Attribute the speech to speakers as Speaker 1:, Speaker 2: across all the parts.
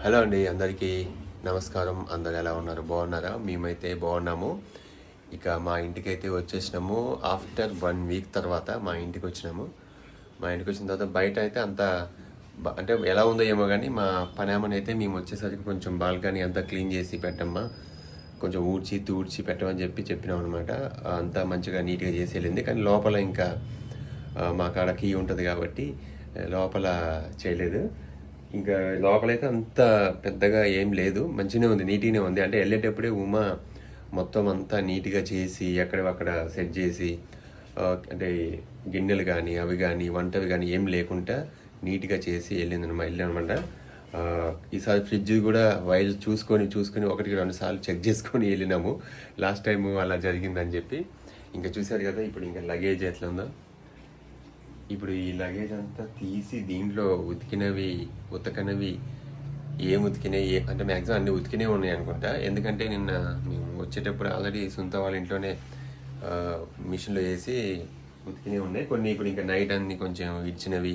Speaker 1: Hello అండి అందరికీ నమస్కారం. అందరు ఎలా ఉన్నారు? బాగున్నారా? మేమైతే బాగున్నాము. ఇక మా ఇంటికి అయితే వచ్చేసినాము. ఆఫ్టర్ వన్ వీక్ తర్వాత మా ఇంటికి వచ్చినాము. మా ఇంటికి వచ్చిన తర్వాత బయట అయితే అంత అంటే ఎలా ఉందో ఏమో కానీ మా పనామని అయితే మేము వచ్చేసరికి కొంచెం బాల్కనీ అంతా క్లీన్ చేసి పెట్టమ్మా. కొంచెం ఊడ్చి తూడ్చి పెట్టమని చెప్పి చెప్పినాం అనమాట అంతా మంచిగా నీట్గా చేసి వెళ్ళింది కానీ లోపల ఇంకా మా కాడ కీ ఉంటుంది కాబట్టి లోపల చేయలేదు. ఇంకా లోపలైతే అంత పెద్దగా ఏం లేదు. మంచిగానే ఉంది నీట్గానే ఉంది. అంటే వెళ్ళేటప్పుడే ఉమా మొత్తం అంతా నీట్గా చేసి ఎక్కడక్కడ సెట్ చేసి అంటే గిన్నెలు కానీ అవి కానీ వంటవి కానీ ఏం లేకుండా నీట్గా చేసి వెళ్ళిందనమా వెళ్ళానమాట. ఈసారి ఫ్రిడ్జ్ కూడా వైర్ చూసుకొని చూసుకొని ఒకటికి రెండు సార్లు చెక్ చేసుకొని వెళ్ళినాము. లాస్ట్ టైం అలా జరిగిందని చెప్పి. ఇంకా చూశారు కదా ఇప్పుడు ఇంకా లగేజ్ ఎట్లా ఉందో ఇప్పుడు ఈ లగేజ్ అంతా తీసి దీంట్లో ఉతికినవి ఉతకనవి ఏం ఉతికినాయి ఏ- అంటే మ్యాక్సిమం అన్ని ఉతికినే ఉన్నాయి అనుకుంటా. ఎందుకంటే నిన్న మేము వచ్చేటప్పుడు ఆల్రెడీ సొంత వాళ్ళ ఇంట్లోనే మిషన్లో వేసి ఉతికినే ఉన్నాయి. కొన్ని ఇప్పుడు ఇంకా నైట్ అన్ని కొంచెం ఇచ్చినవి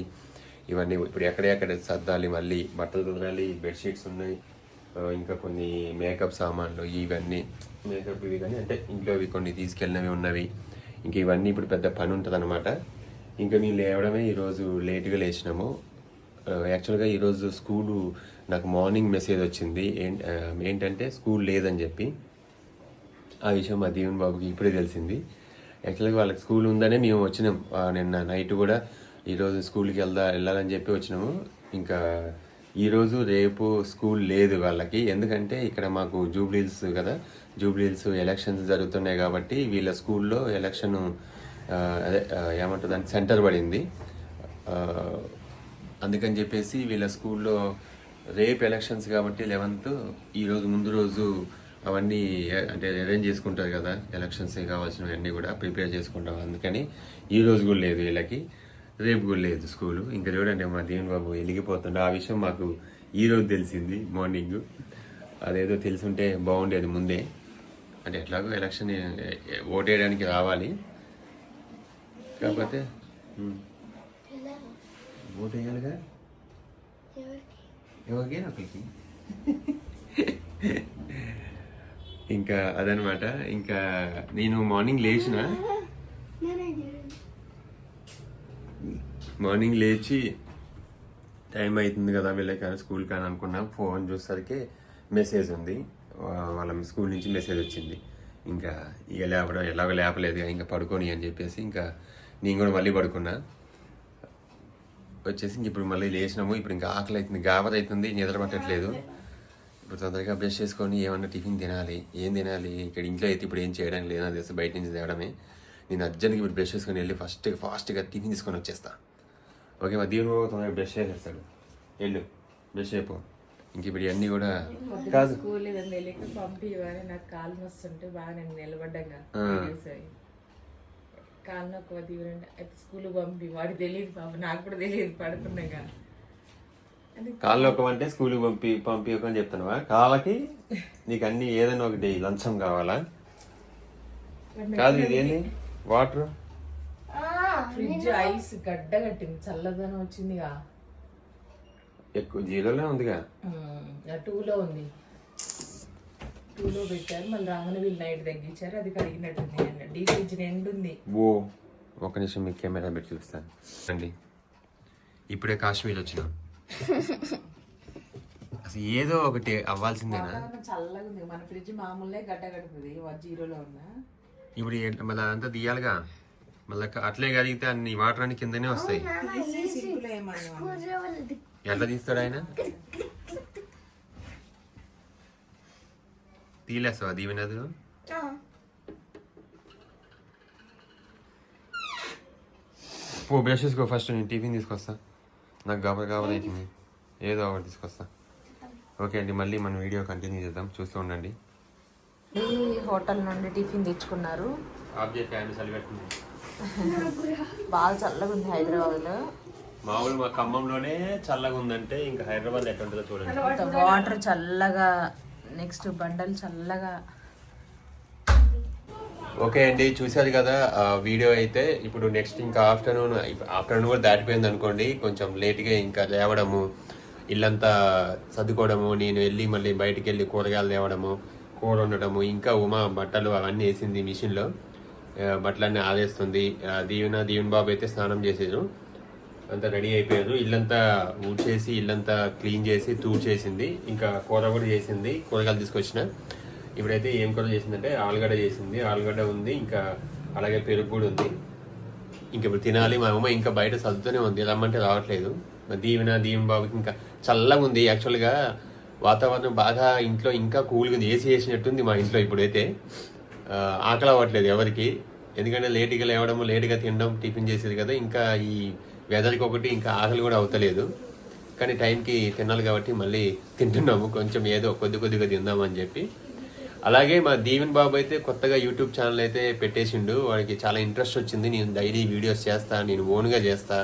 Speaker 1: ఇవన్నీ ఇప్పుడు ఎక్కడెక్కడ సర్దాలి మళ్ళీ బట్టలు కుదరాలి బెడ్షీట్స్ ఉన్నాయి. ఇంకా కొన్ని మేకప్ సామాన్లు ఇవన్నీ. మేకప్ ఇవి కానీ అంటే ఇంట్లో ఇవి కొన్ని తీసుకెళ్ళినవి ఉన్నవి. ఇంక ఇవన్నీ ఇప్పుడు పెద్ద పని ఉంటుంది ఇంకా మేము లేవడమే ఈరోజు లేట్గా లేచినాము. యాక్చువల్గా ఈరోజు స్కూలు నాకు మార్నింగ్ మెసేజ్ వచ్చింది. ఏంటంటే స్కూల్ లేదని చెప్పి. ఆ విషయం మా దీవెన్ బాబుకి ఇప్పుడే తెలిసింది. యాక్చువల్గా వాళ్ళకి స్కూల్ ఉందనే మేము వచ్చినాం. నిన్న నైట్ కూడా ఈరోజు స్కూల్కి వెళ్దా వెళ్ళాలని చెప్పి వచ్చినాము. ఇంకా ఈరోజు రేపు స్కూల్ లేదు వాళ్ళకి. ఎందుకంటే ఇక్కడ మాకు జూబ్లీల్స్ కదా. జూబ్లీల్స్ ఎలక్షన్స్ జరుగుతున్నాయి కాబట్టి వీళ్ళ స్కూల్లో ఎలక్షన్ అదే ఏమంటారు ఏమంటుంది దానికి సెంటర్ పడింది. అందుకని చెప్పేసి వీళ్ళ స్కూల్లో రేపు ఎలక్షన్స్ కాబట్టి లెవెన్త్ ఈ రోజు ముందు రోజు అవన్నీ అంటే అరేంజ్ చేసుకుంటారు కదా ఎలక్షన్స్ కావాల్సినవన్నీ కూడా ప్రిపేర్ చేసుకుంటాం. అందుకని ఈ రోజు కూడా లేదు వీళ్ళకి రేపు కూడా లేదు స్కూలు. ఇంకా చూడండి మా దీవెన్ బాబు వెలిగిపోతుండే ఆ విషయం మాకు ఈ రోజు తెలిసింది మార్నింగ్. అదేదో తెలిసి ఉంటే బాగుండేది ముందే. అంటే ఎట్లాగో ఎలక్షన్ ఓటేయడానికి రావాలి. కాకపోతే. ఓటు వేయాలిగా? ఎవరికి? ఒకరికి ఇంకా అదనమాట. ఇంకా నేను మార్నింగ్ లేచిన? మార్నింగ్ లేచి టైం అవుతుంది కదా వెళ్ళకాని స్కూల్ కానీ అనుకున్నా ఫోన్ చూసరికి మెసేజ్ ఉంది. వాళ్ళ స్కూల్ నుంచి మెసేజ్ వచ్చింది. ఇంకా ఇక లేపడం ఎలాగో లేపలేదు ఇంకా పడుకొని అని చెప్పేసి ఇంకా నేను కూడా మళ్ళీ పడుకున్నా. వచ్చేసి ఇంక ఇప్పుడు మళ్ళీ లేచినాము. ఇప్పుడు ఇంకా ఆకలి అవుతుంది గాబర్ అవుతుంది నిద్ర పట్టట్లేదు. ఇప్పుడు తొందరగా బ్రష్ చేసుకొని ఏమన్నా టిఫిన్ తినాలి ఏం తినాలి ఇక్కడ ఇంట్లో అయితే ఇప్పుడు ఏం చేయడానికి లేదు నాకు తెలిసి బయట నుంచి తేవడమే. నేను అర్జెంట్గా ఇప్పుడు బ్రష్ చేసుకొని వెళ్ళి ఫస్ట్ ఫాస్ట్గా టిఫిన్ తీసుకొని వచ్చేస్తా. ఓకే మా దీవుని బాబు తొందరగా బ్రష్ చేసేస్తాడు. వెళ్ళు బ్రష్ అయిపో ఇంక ఇప్పుడు ఇవన్నీ కూడా కాదు.
Speaker 2: నాకు కాలు బాగా నేను నిలబడ్డాగా. కాలు నొక్క తీవ్రండి అయితే స్కూల్ పంపి వాడికి తెలియదు పాప నాకు కూడా తెలియదు పడుకున్నాగా
Speaker 1: కాళ్ళు ఒక్కమంటే స్కూల్కి పంపి పంపించకని చెప్తున్నావా? కాళ్ళకి నీకు అన్ని ఏదైనా ఒకటి లంచం కావాలా? కాదు ఇది ఏంది వాటర్?
Speaker 2: ఫ్రిడ్జ్ ఐస్ గడ్డ కట్టింది చల్లదనం వచ్చిందిగా
Speaker 1: ఎక్కువ జీరోలో ఉందిగా?
Speaker 2: టూలో ఉంది. టూలో పెట్టారు మళ్ళీ రాగానే వీళ్ళు నైట్ తగ్గించారు అది కడిగినట్టుంది. డీ ఫ్రిడ్జ్ నిండుంది
Speaker 1: ఓ ఒక నిమిషం మీకు కెమెరా పెట్టి చూపిస్తాను అండి ఇప్పుడే కాశ్మీర్ వచ్చినాం. అసలు ఏదో ఒకటి అవ్వాల్సిందేనా?
Speaker 2: చల్లగా ఉంది. మన ఫ్రిడ్జ్ మామూలే గడ్డ కడుతుంది జీరోలో ఉన్నా.
Speaker 1: ఇప్పుడు ఏంటి మళ్ళీ అదంతా తీయాలిగా? మళ్ళీ అట్లే కడిగితే అన్ని వాటర్ అన్ని కిందనే వస్తాయి. ఎట్లా తీస్తాడు ఆయన? తీలేస్తావా దీవెనదులు? పో బ్రష్ చేసుకో ఫస్ట్ నేను టిఫిన్ తీసుకొస్తా. నాకు గాబర్ గాబర్ అవుతుంది ఏదో ఒకటి తీసుకొస్తా. ఓకే అండి మళ్ళీ మన వీడియో కంటిన్యూ చేద్దాం. చూస్తూ ఉండండి.
Speaker 2: హోటల్ నుండి టిఫిన్ తెచ్చుకున్నారు. బాగా చల్లగా ఉంది హైదరాబాద్లో.
Speaker 1: మామూలు మా ఖమ్మంలోనే చల్లగా ఉందంటే ఇంకా హైదరాబాద్ ఎట్లా ఉంటుందో చూడండి
Speaker 2: వాటర్ చల్లగా నెక్స్ట్ బండలు చల్లగా.
Speaker 1: ఓకే అండి చూశారు కదా వీడియో అయితే. ఇప్పుడు నెక్స్ట్ ఇంకా ఆఫ్టర్నూన్ ఆఫ్టర్నూన్ కూడా దాటిపోయింది అనుకోండి కొంచెం లేట్గా ఇంకా లేవడము ఇల్లంతా సర్దుకోవడము నేను వెళ్ళి మళ్ళీ బయటికి వెళ్ళి కూరగాయలు తేవడము కూర ఉండడము ఇంకా ఉమా బట్టలు అవన్నీ వేసింది మిషన్లో బట్టలన్నీ ఆదేస్తుంది దీవెన దీవెన్ బాబు అయితే స్నానం చేసారు. అంతా రెడీ అయిపోయారు. ఇల్లంతా ఊడ్చేసి ఇల్లంతా క్లీన్ చేసి తూడ్చేసింది. ఇంకా కూర కూడా చేసింది. కూరగాయలు తీసుకొచ్చిన. ఇప్పుడైతే ఏం కూర చేసిందంటే ఆలుగడ్డ చేసింది. ఆలుగడ్డ ఉంది ఇంకా అలాగే పెరుగు కూడా ఉంది. ఇంక ఇప్పుడు తినాలి మా అమ్మ ఇంకా బయట సర్దుతూనే ఉంది. రమ్మంటే రావట్లేదు. దీవెన దీవెన బాబుకి ఇంకా చల్లగా ఉంది. యాక్చువల్గా వాతావరణం బాగా ఇంట్లో ఇంకా కూల్గా ఉంది. ఏసీ వేసినట్టుంది మా ఇంట్లో ఇప్పుడైతే. ఆకలి అవ్వట్లేదు ఎవరికి. ఎందుకంటే లేటుగా లేవడం లేటుగా తినడం టిఫిన్ చేసేది కదా. ఇంకా ఈ వెదర్కి ఒకటి ఇంకా ఆకలి కూడా అవుతలేదు. కానీ టైంకి తినాలి కాబట్టి మళ్ళీ తింటున్నాము. కొంచెం ఏదో కొద్ది కొద్దిగా తిందామని చెప్పి. అలాగే మా దీవెన్ బాబు అయితే కొత్తగా యూట్యూబ్ ఛానల్ అయితే పెట్టేసిండు. వాడికి చాలా ఇంట్రెస్ట్ వచ్చింది. నేను డైలీ వీడియోస్ చేస్తా నేను ఓన్గా చేస్తా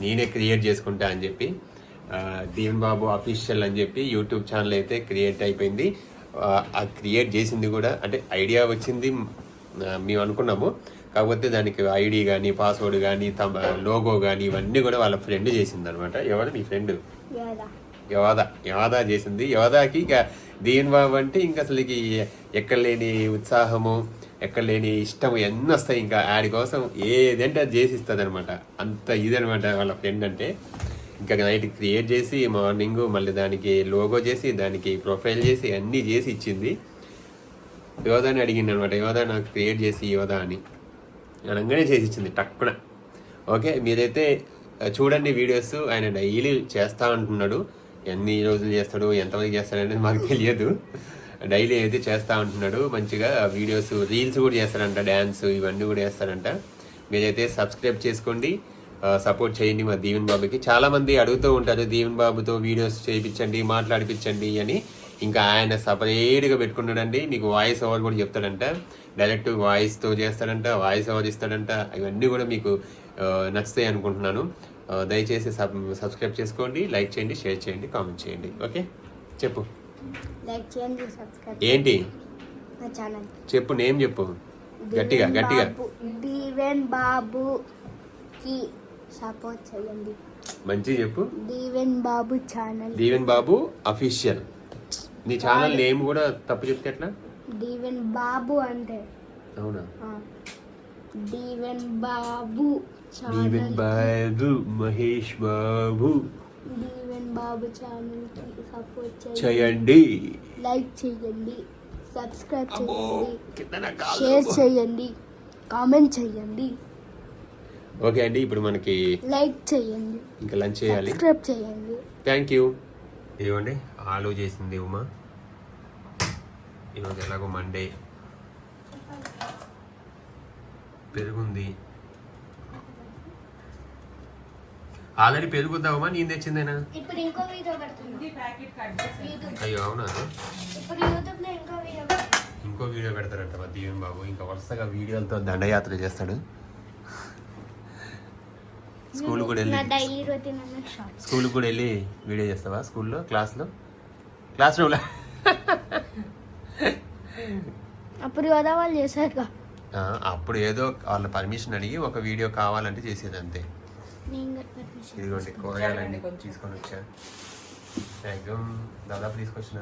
Speaker 1: నేనే క్రియేట్ చేసుకుంటా అని చెప్పి. దీవెన్ బాబు అఫీషియల్ అని చెప్పి యూట్యూబ్ ఛానల్ అయితే క్రియేట్ అయిపోయింది. ఆ, క్రియేట్ చేసింది కూడా అంటే ఐడియా వచ్చింది మేము అనుకున్నాము. కాకపోతే దానికి ఐడి కానీ పాస్వర్డ్ కానీ తమ లోగో కానీ ఇవన్నీ కూడా వాళ్ళ ఫ్రెండ్ చేసింది అనమాట ఎవరు? మీ ఫ్రెండ్? యవాద. యవాద చేసింది. యవాదాకి ఇక దీని బాబు అంటే ఇంకా అసలుకి ఎక్కడ లేని ఉత్సాహము ఎక్కడ లేని ఇష్టము ఎన్ని వస్తాయి ఇంకా ఆడి కోసం ఏదంటే అది చేసిస్తుంది అనమాట అంత ఇదనమాట వాళ్ళ ఫ్రెండ్ అంటే. ఇంకా నైట్ క్రియేట్ చేసి మార్నింగ్ మళ్ళీ దానికి లోగో చేసి దానికి ప్రొఫైల్ చేసి అన్నీ చేసి ఇచ్చింది. యోధాని అడిగింది అనమాట యోధా నాకు క్రియేట్ చేసి యోధా అని. అనగానే చేసి ఇచ్చింది టక్కున. ఓకే మీరైతే చూడండి వీడియోస్ ఆయన డైలీ చేస్తా అంటున్నాడు. ఎన్ని రోజులు చేస్తాడు ఎంతమంది చేస్తాడు అనేది మాకు తెలియదు. డైలీ అయితే చేస్తూ ఉంటున్నాడు మంచిగా వీడియోస్ రీల్స్ కూడా చేస్తాడంట డ్యాన్స్ ఇవన్నీ కూడా చేస్తాడంట. మీరైతే సబ్స్క్రైబ్ చేసుకోండి సపోర్ట్ చేయండి మా దీవెన్ బాబుకి. చాలామంది అడుగుతూ ఉంటారు దీవెన్ బాబుతో వీడియోస్ చేయించండి మాట్లాడిపించండి అని. ఇంకా ఆయన సపరేట్గా పెట్టుకున్నాడండి. మీకు వాయిస్ ఓవర్ కూడా చెప్తాడంట. డైరెక్ట్ వాయిస్తో చేస్తాడంట వాయిస్ ఓవర్ ఇస్తాడంట. ఇవన్నీ కూడా మీకు నచ్చుతాయి అనుకుంటున్నాను. దయచేసి సబ్ సబ్స్క్రైబ్ చేసుకోండి లైక్ చేయండి షేర్ చేయండి కామెంట్ చేయండి. ఓకే చెప్పు.
Speaker 3: లైక్ చేయండి సబ్స్క్రైబ్
Speaker 1: ఏంటి?
Speaker 3: నా ఛానల్
Speaker 1: చెప్పు నేమ్ చెప్పు. గట్టిగా గట్టిగా.
Speaker 3: దీవెన్ బాబుకి సపోర్ట్ చేయండి.
Speaker 1: మంచిగా చెప్పు.
Speaker 3: దీవెన్ బాబు ఛానల్
Speaker 1: దీవెన్ బాబు అఫీషియల్ నీ ఛానల్ నేమ్ కూడా తప్పు చెప్తే ఎట్లా?
Speaker 3: దీవెన్ బాబు అంటే.
Speaker 1: అవునా?
Speaker 3: దీవెన్ బాబు
Speaker 1: దీవెన్ బాబు. మహేష్ బాబు
Speaker 3: దీవెన్ బాబు ఛానల్కి సపోర్ట్ చేయండి. లైక్ చేయండి. సబ్స్క్రైబ్ చేయండి. షేర్ చేయండి. కామెంట్ చేయండి.
Speaker 1: ఓకే అండి ఇప్పుడు మనకి
Speaker 3: లైక్ చేయండి.
Speaker 1: ఇంకా లంచ్ చేయాలి.
Speaker 3: సబ్స్క్రైబ్ చేయండి.
Speaker 1: థ్యాంక్ యూ ఇదిగోండి ఆలు చేసింది ఉమా. ఈరోజు ఎలాగో మండే పెరుగుంది. ఆల్రెడీ పెరుగుద్దా ఉమా నేను తెచ్చిందేనా?
Speaker 3: ఇప్పుడు ఇంకో వీడియో పెడుతున్నా.
Speaker 2: ప్యాకెట్ కట్ చేసి
Speaker 3: యూట్యూబ్.
Speaker 1: అయ్యో అవునా?
Speaker 3: ఇప్పుడు యూట్యూబ్లో ఇంకో వీడియో
Speaker 1: ఇంకో వీడియో పెడతారంట మా దీవెన్ బాబు? ఇంకా వరుసగా వీడియోలతో దండయాత్ర చేస్తాడు. స్కూల్ కూడా
Speaker 3: నా
Speaker 1: వెళ్ళి
Speaker 3: డైలీ రొటీన్ అన్న షార్ట్
Speaker 1: స్కూల్ కూడా వెళ్ళి వీడియో చేస్తావా స్కూల్లో క్లాస్లో? క్లాస్ రూమ్లో
Speaker 3: అప్పుడు వాళ్ళు చేశారుగా.
Speaker 1: అప్పుడు ఏదో వాళ్ళ పర్మిషన్ అడిగి ఒక వీడియో కావాలంటే చేసేది అంతే. ఇదిగోండి కూరగాయలన్నీ తీసుకొని వచ్చా. మ్యాక్సిమం దాదాపు తీసుకొచ్చిన.